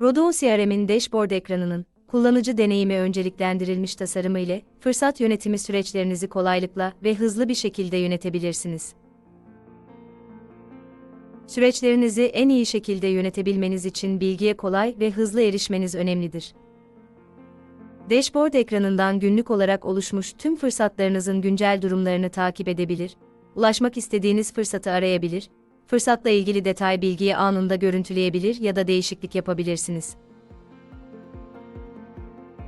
Rodeo CRM'in dashboard ekranının, kullanıcı deneyimi önceliklendirilmiş tasarımı ile fırsat yönetimi süreçlerinizi kolaylıkla ve hızlı bir şekilde yönetebilirsiniz. Süreçlerinizi en iyi şekilde yönetebilmeniz için bilgiye kolay ve hızlı erişmeniz önemlidir. Dashboard ekranından günlük olarak oluşmuş tüm fırsatlarınızın güncel durumlarını takip edebilir, ulaşmak istediğiniz fırsatı arayabilir, fırsatla ilgili detay bilgiyi anında görüntüleyebilir ya da değişiklik yapabilirsiniz.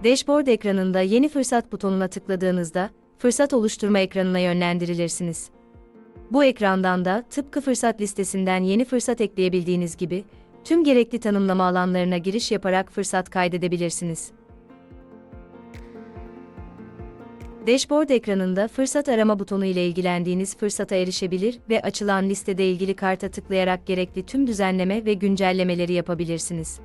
Dashboard ekranında yeni fırsat butonuna tıkladığınızda, fırsat oluşturma ekranına yönlendirilirsiniz. Bu ekrandan da tıpkı fırsat listesinden yeni fırsat ekleyebildiğiniz gibi, tüm gerekli tanımlama alanlarına giriş yaparak fırsat kaydedebilirsiniz. Dashboard ekranında fırsat arama butonu ile ilgilendiğiniz fırsata erişebilir ve açılan listede ilgili karta tıklayarak gerekli tüm düzenleme ve güncellemeleri yapabilirsiniz.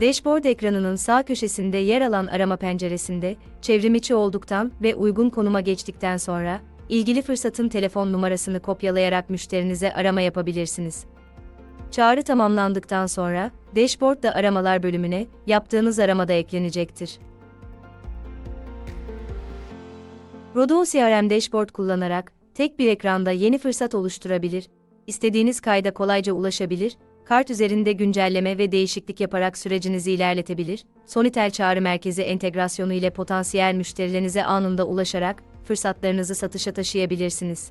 Dashboard ekranının sağ köşesinde yer alan arama penceresinde, çevrimiçi olduktan ve uygun konuma geçtikten sonra, ilgili fırsatın telefon numarasını kopyalayarak müşterinize arama yapabilirsiniz. Çağrı tamamlandıktan sonra, Dashboard'da aramalar bölümüne yaptığınız aramada eklenecektir. Rodeo CRM Dashboard kullanarak tek bir ekranda yeni fırsat oluşturabilir, istediğiniz kayda kolayca ulaşabilir, kart üzerinde güncelleme ve değişiklik yaparak sürecinizi ilerletebilir, Sonitel çağrı merkezi entegrasyonu ile potansiyel müşterilerinize anında ulaşarak fırsatlarınızı satışa taşıyabilirsiniz.